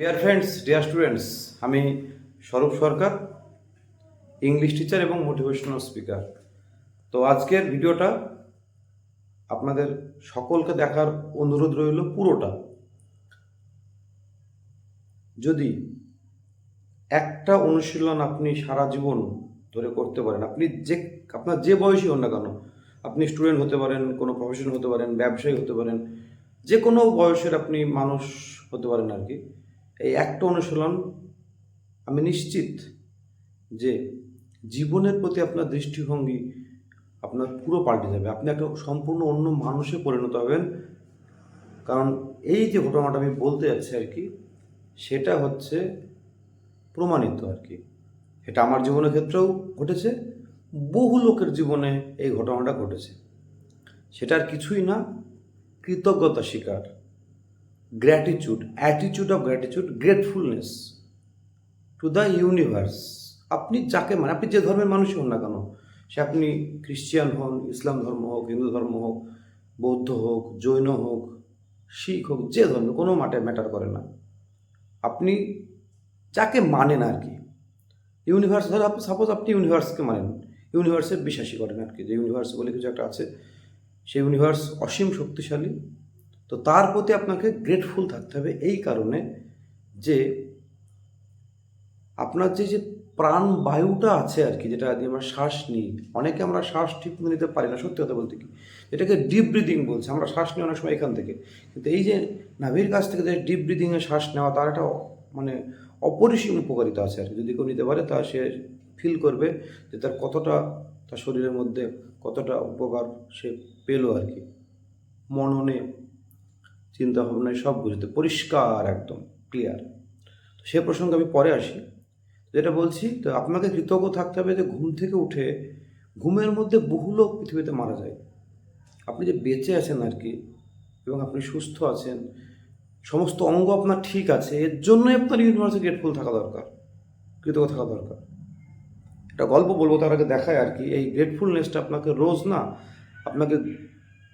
Dear friends deer students আমি Swarup Sarkar English teacher এবং motivational speaker তো আজকের ভিডিওটা আপনাদের সকলকে দেখার অনুরোধ রইল পুরোটা। যদি একটা অনুশীলন আপনি সারা জীবন ধরে করতে পারেন, আপনি যে, আপনার যে বয়সী হন না কেন, আপনি স্টুডেন্ট হতে পারেন, কোনো প্রফেশন হতে পারেন, ব্যবসায়ী হতে পারেন, যে কোনো বয়সের আপনি মানুষ হতে পারেন আর কি এই একটা অনুশীলন আমি নিশ্চিত যে জীবনের প্রতি আপনার দৃষ্টিভঙ্গি আপনার পুরো পাল্টে যাবে। আপনি একটা সম্পূর্ণ অন্য মানুষে পরিণত হবেন। কারণ এই যে ঘটনাটা আমি বলতে যাচ্ছি আর কি, সেটা হচ্ছে প্রমাণিত আর কি। এটা আমার জীবনের ক্ষেত্রেও ঘটেছে, বহু লোকের জীবনে এই ঘটনাটা ঘটেছে। সেটার কিছুই না, কৃতজ্ঞতা স্বীকার। Gratitude অ্যাটিচিউড of gratitude gratefulness to the universe আপনি যাকে মানে আপনি যে ধর্মের মানুষই হন না কেন, সে আপনি খ্রিস্টিয়ান হন, ইসলাম ধর্ম হোক, হিন্দু ধর্ম হোক, বৌদ্ধ হোক, জৈন হোক, শিখ হোক, যে ধর্ম, কোনো মাঠে ম্যাটার করে না। আপনি যাকে মানেন আর কি। ইউনিভার্স ধরো আপনি সাপোজ আপনি ইউনিভার্সকে মানেন ইউনিভার্সে বিশ্বাসী করেন আর কি। যে ইউনিভার্স বলে কিছু একটা আছে সেই ইউনিভার্স অসীম শক্তিশালী তো তার প্রতি আপনাকে গ্রেটফুল থাকতে হবে এই কারণে যে আপনার যে যে প্রাণ বায়ুটা আছে আর কি, যেটা আমরা শ্বাস নিই, অনেকে আমরা শ্বাস ঠিক নিতে পারি না, সত্যি কথা বলতে কি? এটাকে ডিপ ব্রিদিং বলছে, আমরা শ্বাস নিই অনেক সময় এখান থেকে। কিন্তু এই যে নাভির কাছ থেকে যে ডিপ ব্রিদিংয়ে শ্বাস নেওয়া, তার একটা মানে অপরিসীম উপকারিতা আছে আর কি। যদি কেউ নিতে পারে, তা সে ফিল করবে যে তার কতটা, তার শরীরের মধ্যে কতটা উপকার সে পেল আর কি। মননে চিন্তা ভাবনায় সব বুঝতে, পরিষ্কার একদম ক্লিয়ার তো সে প্রসঙ্গে আমি পরে আসি। যেটা বলছি, তো আপনাকে কৃতজ্ঞ থাকতে হবে যে ঘুম থেকে উঠে ঘুমের মধ্যে বহু লোক পৃথিবীতে মারা যায়। আপনি যে বেঁচে আছেন আর কি, এবং আপনি সুস্থ আছেন, সমস্ত অঙ্গ আপনার ঠিক আছে, এর জন্যই আপনার ইউনিভার্সে গ্রেটফুল থাকা দরকার, কৃতজ্ঞ থাকা দরকার। একটা গল্প বলব, তার আগে দেখায় আর কি, এই গ্রেটফুলনেসটা আপনাকে রোজ না, আপনাকে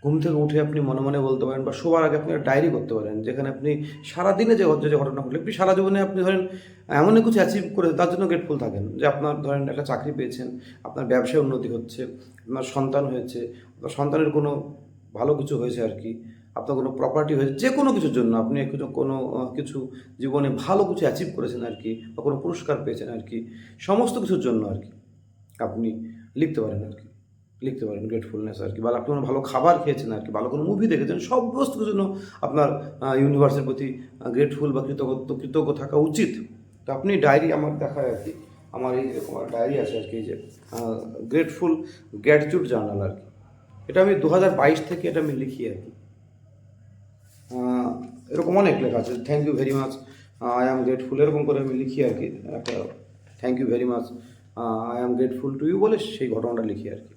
ঘুম থেকে উঠে আপনি মনে মনে বলতে পারেন বা শোবার আগে আপনি ডায়েরি করতে পারেন, যেখানে আপনি সারাদিনে যে যে ঘটনা ঘটলে, আপনি সারা জীবনে আপনি ধরেন এমন কিছু অ্যাচিভ করে তার জন্য গ্রেটফুল থাকেন যে আপনার ধরেন একটা চাকরি পেয়েছেন, আপনার ব্যবসায় উন্নতি হচ্ছে, আপনার সন্তান হয়েছে, আপনার সন্তানের কোনো ভালো কিছু হয়েছে আর কি, আপনার কোনো প্রপার্টি হয়েছে, যে কোনো কিছুর জন্য আপনি কিছু কোনো কিছু জীবনে ভালো কিছু অ্যাচিভ করেছেন আর কি, বা কোনো পুরস্কার পেয়েছেন আর কি, সমস্ত কিছুর জন্য আর কি, আপনি লিখতে পারেন আর কি। লিখতে পারেন গ্রেটফুলনেস আর কি। বা আপনি কোনো ভালো খাবার খেয়েছেন আর কি, ভালো কোনো মুভি দেখেছেন সব বস্তুর জন্য আপনার ইউনিভার্সের প্রতি গ্রেটফুল বা কৃতজ্ঞ কৃতজ্ঞ থাকা উচিত। তো আপনি ডায়েরি আমার দেখায় আর কি, আমার এই যেরকম ডায়েরি আছে আর কি যে গ্রেটফুল গ্র্যাটিটিউড জার্নাল আর কি। এটা আমি দু বাইশ থেকে এটা আমি লিখি আর কি। এরকম অনেক লেখা আছে thank you very much I am grateful এরকম করে আমি লিখি আর কি, একটা thank you very much I am grateful to you বলে সেই ঘটনাটা লিখি আর কি।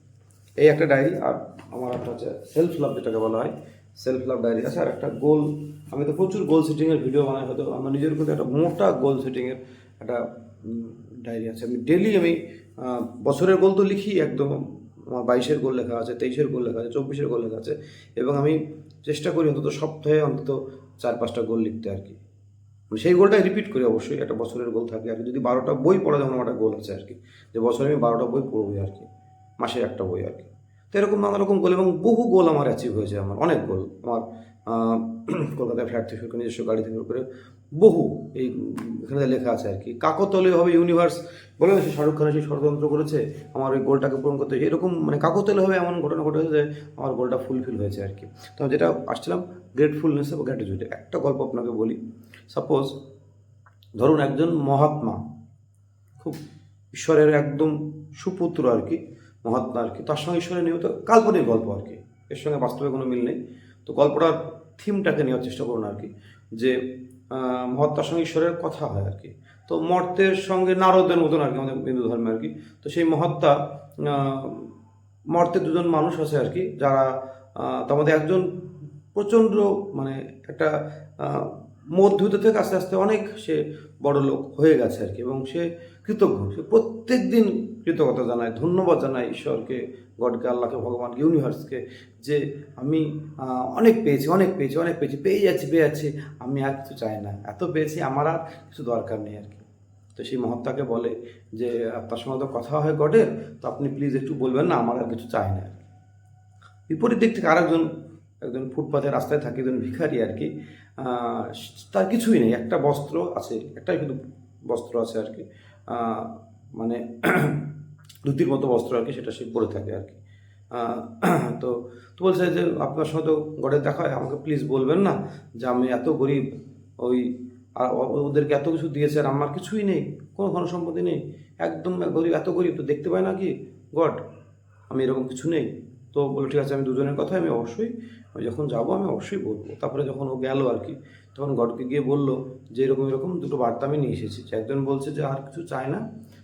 এই একটা ডায়েরি আর আমার একটা হচ্ছে সেলফ লাভ যেটাকে বলা হয় সেলফ লাভ ডায়েরি আছে, আর একটা গোল আমি তো প্রচুর গোল সেটিংয়ের ভিডিও বানাই, হয়তো আমার নিজের প্রতি একটা মোটা গোল সেটিংয়ের একটা ডায়েরি আছে। আমি ডেলি আমি বছরের গোল তো লিখি একদম, আমার বাইশের গোল লেখা আছে, তেইশের গোল লেখা আছে, চব্বিশের গোল লেখা আছে, এবং আমি চেষ্টা করি অন্তত সপ্তাহে অন্তত চার, পাঁচটা গোল লিখতে আর কি। সেই গোলটাই রিপিট করি অবশ্যই, একটা বছরের গোল থাকে আর কি। যদি বারোটা বই পড়া যেমন আমার একটা গোল আছে আর কি, যে বছরে আমি বারোটা বই পড়বই আর কি। মাসে একটা বই আর কি। তো এরকম নানা রকম গোল এবং বহু গোল আমার অ্যাচিভ হয়েছে আমার, অনেক গোল। আমার কলকাতায় ফ্ল্যাট থেকে শুরু করে নিজস্ব গাড়ি থেকে শুরু করে বহু এই এখানে লেখা আছে আর কি। কাকতলে হবে ইউনিভার্স বলে না সে শাহরুখ খানের সেই ষড়যন্ত্র করেছে, আমার ওই গোলটাকে পূরণ করতে। এরকম মানে কাকতলে হবে এমন ঘটনা ঘটেছে যে আমার গোলটা ফুলফিল হয়েছে আর কি। তো যেটা আসছিলাম গ্রেটফুলনেস এবং গ্র্যাটিটিউড একটা গল্প আপনাকে বলি। সাপোজ ধরুন একজন মহাত্মা, খুব ঈশ্বরের একদম সুপুত্র আর কি মহাত্মা আর কি? তার সঙ্গে ঈশ্বরের নিয়মিত কাল্পনিক গল্প আর কি। এর সঙ্গে বাস্তবে কোনো মিল নেই। তো গল্পটার থিমটাকে নেওয়ার চেষ্টা করুন আর কি। যে মহাত্মার সঙ্গে ঈশ্বরের কথা হয় আর কি। তো মর্তের সঙ্গে নারদের মতন আর কি আমাদের হিন্দু ধর্মে আর কি। তো সেই মহাত্মা আহ, মর্তে দুজন মানুষ আছে আর কি যারা তার মধ্যে একজন প্রচণ্ড মানে একটা মধ্যবিত্ত থেকে আস্তে আস্তে অনেক সে বড় লোক হয়ে গেছে আর কি, এবং সে কৃতজ্ঞ। সে প্রত্যেক দিন কৃতজ্ঞতা জানায়, ধন্যবাদ জানায় ঈশ্বরকে, গডকে, আল্লাহকে, ভগবান ইউনিভার্সকে যে আমি অনেক পেয়েছি অনেক পেয়েছি অনেক পেয়েছি, পেয়ে যাচ্ছি পেয়ে যাচ্ছি, আমি আর কিছু চাই না। এত পেয়েছি, আমার আর কিছু দরকার নেই আর কি। তো সেই মহাত্মাকে বলে যে আপনার সঙ্গে তো কথা হয় গডের, তো আপনি প্লিজ একটু বলবেন না, আমার আর কিছু চাই না আর কি। বিপরীত দিক থেকে আরেকজন, একজন ফুটপাথে রাস্তায় থাকে, একজন ভিখারি আর কি তার কিছুই নেই। একটা বস্ত্র আছে, একটাই শুধু বস্ত্র আছে আর কি। মানে ধুতির মতো বস্ত্র আর কি, সেটা সে পরে থাকে আর কি। তো তো বলছে যে আপনার সঙ্গে তো গড়ে দেখা হয়, আমাকে প্লিজ বলবেন না যে আমি এত গরিব, ওই আর ওদেরকে এত কিছু দিয়েছে আর আমার কিছুই নেই, কোনো ধন সম্পত্তি নেই। একদম গরিব, এত গরিব তো দেখতে পাই না কি? গড, আমি এরকম কিছু নেই। তো বলে, ঠিক আছে, আমি দুজনের কথা আমি অবশ্যই যখন যাব, আমি অবশ্যই বলব। তারপরে যখন ও গেল আর কি, তখন গডকে গিয়ে বলল যে, এরকম এরকম দুটো বার্তা আমি নিয়ে এসেছি। একজন বলছে যে, আর কিছু চায় না?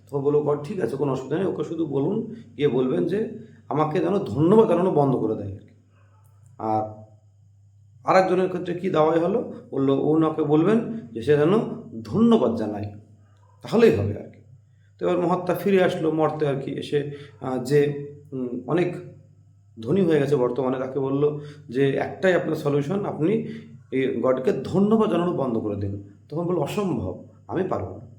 তো বলল গড ঠিক আছে, কোনো অসুবিধা নেই, ওকে শুধু বলুন, গিয়ে বলবেন যে, আমাকে যেন ধন্যবাদ জানানো বন্ধ করে দেয় আর কি। আর আরেকজনের ক্ষেত্রে কী দাওয়াই হলো? বলল ওনাকে বলবেন যে, সে যেন ধন্যবাদ জানায়। তাহলেই হবে আর কি। তো এবার মহাত্মা ফিরে আসলো মর্তে আর কি, এসে যে অনেক ধনী হয়ে গেছে বর্তমানে, তাকে বলল যে একটাই আপনার সলিউশন আপনি এই গডকে ধন্যবাদ জানানো বন্ধ করে দিন। তখন বলল, অসম্ভব, আমি পারব না।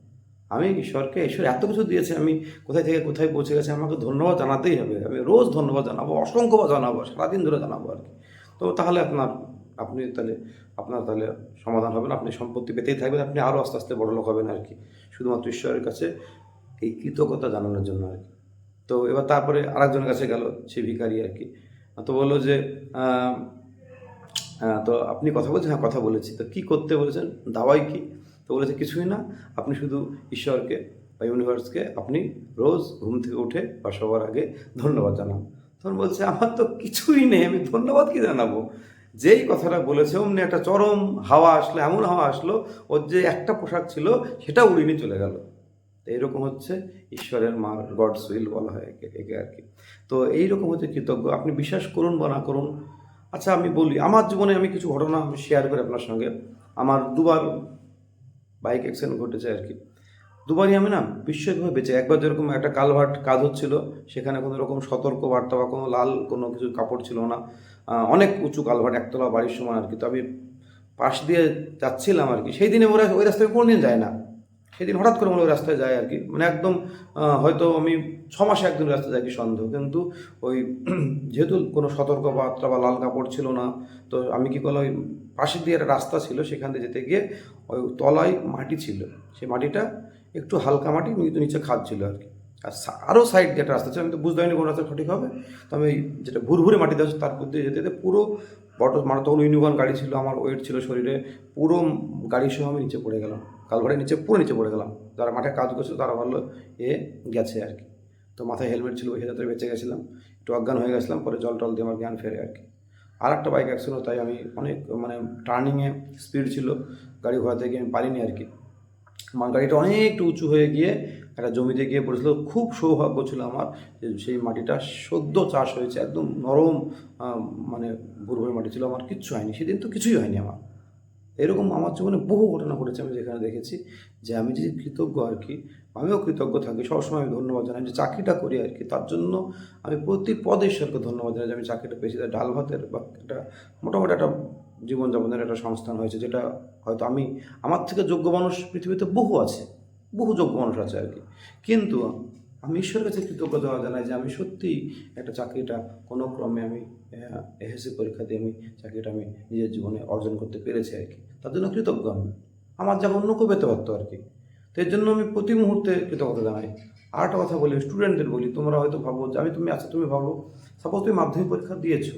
আমি ঈশ্বরকে, ঈশ্বর এত কিছু দিয়েছে, আমি কোথায় থেকে কোথায় পৌঁছে গেছে, আমাকে ধন্যবাদ জানাতেই হবে। আমি রোজ ধন্যবাদ জানাব, অসংখ্যবার জানাব, সারাদিন ধরে জানাব আর কি। তো তাহলে আপনার, আপনি তাহলে, আপনার তাহলে সমাধান হবে না, আপনি সম্পত্তি পেতেই থাকবেন, আপনি আরও আস্তে আস্তে বড় লোক হবেন আর কি। শুধুমাত্র ঈশ্বরের কাছে এই কৃতজ্ঞতা জানানোর জন্য আর কি। তো এবার তারপরে আরেকজনের কাছে গেল সে ভিকারি আর কি। তো বলল যে তো আপনি কথা বলছেন? হ্যাঁ কথা বলেছি। তো কী করতে বলেছেন? দাওয়াই কি? তো বলেছে, কিছুই না। আপনি শুধু ঈশ্বরকে বা ইউনিভার্সকে আপনি রোজ ঘুম থেকে উঠে বা সবার আগে ধন্যবাদ জানান। তখন বলছে, আমার তো কিছুই নেই, আমি ধন্যবাদ কি জানাব? যেই কথাটা বলেছে, অমনি একটা চরম হাওয়া আসলো, এমন হাওয়া আসলো, ওর যে একটা পোশাক ছিল, সেটা উড়িয়ে চলে গেল। তো এইরকম হচ্ছে ঈশ্বরের মা গডস উইল বলা হয় একে একে আর কি। তো এইরকম হচ্ছে কৃতজ্ঞ। আপনি বিশ্বাস করুন বা না করুন আচ্ছা আমি বলি, আমার জীবনে আমি কিছু ঘটনা আমি শেয়ার করি আপনার সঙ্গে। আমার দুবার বাইক অ্যাক্সিডেন্ট ঘটেছে আর কি। দুবারই আমি না বিস্ময়ভাবে বেঁচে, একবার যেরকম একটা কালভার্ট কাজ হচ্ছিল, সেখানে কোনো রকম সতর্ক বার্তা বা কোনো লাল কোনো কিছু কাপড় ছিল না। অনেক উঁচু কালভার্ট, একতলা বাড়ির সময় আর কি। তো আমি পাশ দিয়ে যাচ্ছিলাম আর কি। সেই দিনে ওরা ওই রাস্তায় কোনোদিন যায় না। সেদিন হঠাৎ করে মনে রাস্তায় যায় আর কি। মানে একদম হয়তো আমি ছ মাসে একদিন রাস্তায় যাই কি সন্দেহ। কিন্তু ওই যেহেতু কোনো সতর্ক বার্তা বা লাল কাপড় ছিল না, তো আমি কি করলাম, ওই পাশে দিয়ে একটা রাস্তা ছিল, সেখান দিয়ে যেতে গিয়ে ওই তলায় মাটি ছিল। সেই মাটিটা একটু হালকা মাটি কিন্তু নিচে খাদ ছিল আর কি। আর আরও সাইড দিয়ে একটা রাস্তা ছিল, আমি তো বুঝতে পারিনি কোন রাস্তা সঠিক হবে। তো আমি যেটা ভুরভুরে মাটিতে আছে তার মধ্যে যেতে যেতে পুরো বট মানে তখন ইউনিকর্ন গাড়ি ছিল, আমার ওয়েট ছিল শরীরে, পুরো গাড়ি সহ আমি নিচে পড়ে গেলাম। কালভারের নিচে, পুরো নিচে পড়ে গেলাম। যারা মাঠে কাজ করছিল তারা ভাবলো, এ, গেছে আর কি। তো মাথায় হেলমেট ছিল, ওই যাতে বেঁচে গেছিলাম। একটু অজ্ঞান হয়ে গেছিলাম, পরে জল টল দিয়ে আমার জ্ঞান ফেরে আর কি। আর একটা বাইক অ্যাক্সিডেন্ট তাই আমি অনেক মানে টার্নিংয়ে স্পিড ছিল, গাড়ি ঘোরাতে গিয়ে আমি পারিনি আর কি। আমার গাড়িটা অনেকটা উঁচু হয়ে গিয়ে একটা জমিতে গিয়ে পড়েছিল। খুব সৌভাগ্য ছিল আমার যে সেই মাটিটা সদ্য চাষ হয়েছে, একদম নরম মানে ভুরভুরে মাটি ছিল। আমার কিচ্ছু হয়নি, সেদিন তো কিছুই হয়নি আমার। এরকম আমার জীবনে বহু ঘটনা ঘটেছে আমি যেখানে দেখেছি যে আমি যে কৃতজ্ঞ আর কি, আমিও কৃতজ্ঞ থাকি, সবসময় আমি ধন্যবাদ জানাই যে চাকরিটা করি আর কি, তার জন্য আমি প্রতি পদে ঈশ্বরকে ধন্যবাদ জানাই যে আমি চাকরিটা পেয়েছি। ডাল ভাতের বা একটা মোটামুটি একটা জীবনযাপনের একটা সংস্থান হয়েছে যেটা হয়তো আমি, আমার থেকে যোগ্য মানুষ পৃথিবীতে বহু আছে, বহু যোগ্য মানুষ আছে আর কি। কিন্তু আমি ঈশ্বরের কাছে কৃতজ্ঞতা জানাই যে আমি সত্যিই একটা চাকরিটা কোনো ক্রমে আমি এসএসসি পরীক্ষা দিয়ে আমি চাকরিটা আমি নিজের জীবনে অর্জন করতে পেরেছি আর কি। তার জন্য কৃতজ্ঞ আমি। আমার যা অন্য কেউ পেতে পারতো আর কি। তো এর জন্য আমি প্রতি মুহূর্তে কৃতজ্ঞতা জানাই। আর একটা কথা বলি স্টুডেন্টদের বলি, তোমরা হয়তো ভাবো যে আমি তুমি আচ্ছা তুমি ভাবো সাপোজ তুমি মাধ্যমিক পরীক্ষা দিয়েছ।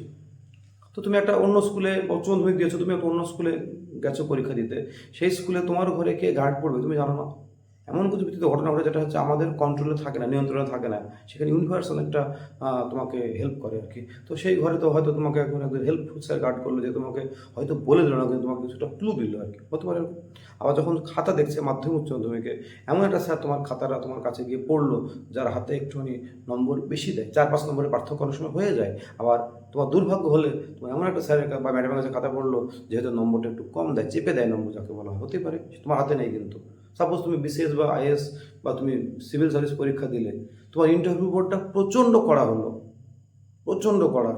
তো তুমি একটা অন্য স্কুলে উচ্চ মাধ্যমিক দিয়েছ, তুমি একটা অন্য স্কুলে গেছো পরীক্ষা দিতে। সেই স্কুলে তোমার ঘরে কে গার্ড পড়বে তুমি জানো না? এমন কিছু ভিত্তিতে ঘটনা ঘটে যেটা হচ্ছে আমাদের কন্ট্রোলে থাকে না নিয়ন্ত্রণে থাকে না। সেখানে ইউনিভার্স অনেকটা আহ, তোমাকে হেল্প করে আর কি। তো সেই ঘরে তো হয়তো তোমাকে একজন একজন হেল্পফুল স্যার গার্ড করল যে তোমাকে হয়তো বলে দিল না কিন্তু তোমাকে কিছুটা ক্লু দিল আর কি। হতে পারে আবার যখন খাতা দেখছে মাধ্যমিক উচ্চ মাধ্যমিকে এমন একটা স্যার তোমার খাতাটা তোমার কাছে গিয়ে পড়ল যার হাতে একটুখানি নম্বর বেশি দেয় চার পাঁচ নম্বরের পার্থক্য অনেক সময় হয়ে যায়। আবার তোমার দুর্ভাগ্য হলে তোমার এমন একটা স্যারের বা ম্যাডামের কাছে খাতা পড়ল যেহেতু নম্বরটা একটু কম দেয় চেপে দেয় নম্বর যাকে বলা হতে পারে তোমার হাতে নেই কিন্তু। সাপোজ তুমি বিসিএস বা আইএস বা তুমি সিভিল সার্ভিস পরীক্ষা দিলে, তোমার ইন্টারভিউ বোর্ডটা প্রচণ্ড কড়া হলো। প্রচণ্ড কড়া।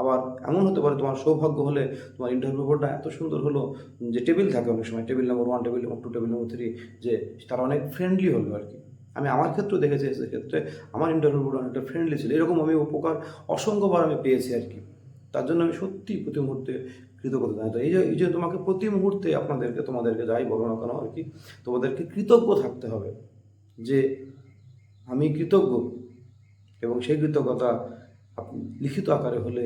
আবার এমন হতে পারে তোমার সৌভাগ্য হলে তোমার ইন্টারভিউ বোর্ডটা এত সুন্দর হলো যে টেবিল থাকে অনেক সময়। Table number one table number two table number three যে তারা অনেক ফ্রেন্ডলি হলো আর কি। আমি আমার ক্ষেত্রেও দেখেছি সেক্ষেত্রে আমার ইন্টারভিউ বোর্ড অনেকটা ফ্রেন্ডলি ছিল। এরকম আমি উপকার অসংখ্যবার আমি পেয়েছি আর কি। তার জন্য আমি সত্যি প্রতি মুহূর্তে কৃতজ্ঞতা। জানাই তো এই যে এই যে তোমাকে প্রতি মুহূর্তে আপনাদেরকে, তোমাদেরকে যাই বলো না কেন আর কি, তোমাদেরকে কৃতজ্ঞ থাকতে হবে যে আমি কৃতজ্ঞ এবং সেই কৃতজ্ঞতা লিখিত আকারে হলে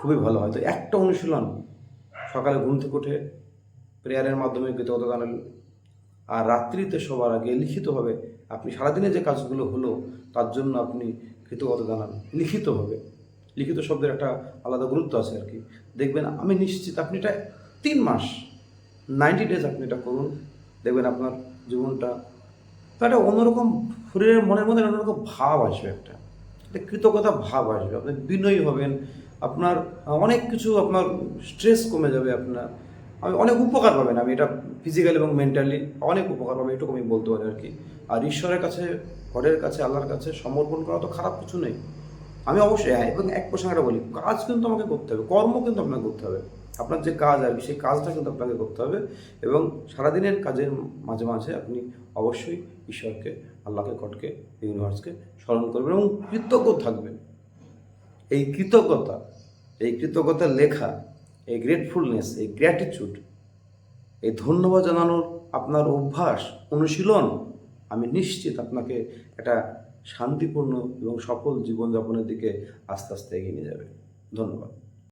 খুবই ভালো হয়। তো একটা অনুশীলন, সকালে ঘুম থেকে উঠে প্রেয়ারের মাধ্যমে কৃতজ্ঞতা জানালেন আর রাত্রিতে সবার আগে লিখিতভাবে আপনি সারাদিনে যে কাজগুলো হলো তার জন্য আপনি কৃতজ্ঞতা জানান। লিখিতভাবে। লিখিত শব্দের একটা আলাদা গুরুত্ব আছে আর কি। দেখবেন আমি নিশ্চিত আপনি এটা তিন মাস নাইনটি ডেজ আপনি এটা করুন। দেখবেন আপনার জীবনটা তো একটা অন্যরকম শরীরের মনের মধ্যে অন্যরকম ভাব আসবে একটা। একটা কৃতজ্ঞতা ভাব আসবে। আপনি বিনয়ী হবেন, আপনার অনেক কিছু আপনার স্ট্রেস কমে যাবে আপনার। আমি অনেক উপকার পাবেন। আমি এটা ফিজিক্যালি এবং মেন্টালি অনেক উপকার পাবেন এটুকু আমি বলতে পারি আর কি। আর ঈশ্বরের কাছে ঘরের কাছে, আল্লাহর কাছে সমর্পণ করা তো খারাপ কিছু নেই। আমি অবশ্যই হ্যাঁ এবং এক প্রসঙ্গে বলি, কাজ কিন্তু আমাকে করতে হবে, কর্ম কিন্তু আপনাকে করতে হবে। আপনার যে কাজ আর সেই কাজটা কিন্তু আপনাকে করতে হবে এবং সারাদিনের কাজের মাঝে মাঝে আপনি অবশ্যই ঈশ্বরকে, আল্লাহকে, গডকে, ইউনিভার্সকে স্মরণ করবেন এবং কৃতজ্ঞ থাকবেন। এই কৃতজ্ঞতা, এই কৃতজ্ঞতার লেখা, এই গ্রেটফুলনেস এই গ্র্যাটিচিউড এই ধন্যবাদ জানানোর আপনার অভ্যাস, অনুশীলন, আমি নিশ্চিত আপনাকে একটা শান্তিপূর্ণ এবং সফল জীবনযাপনের দিকে আস্তে আস্তে এগিয়ে নিয়ে যাবে। ধন্যবাদ।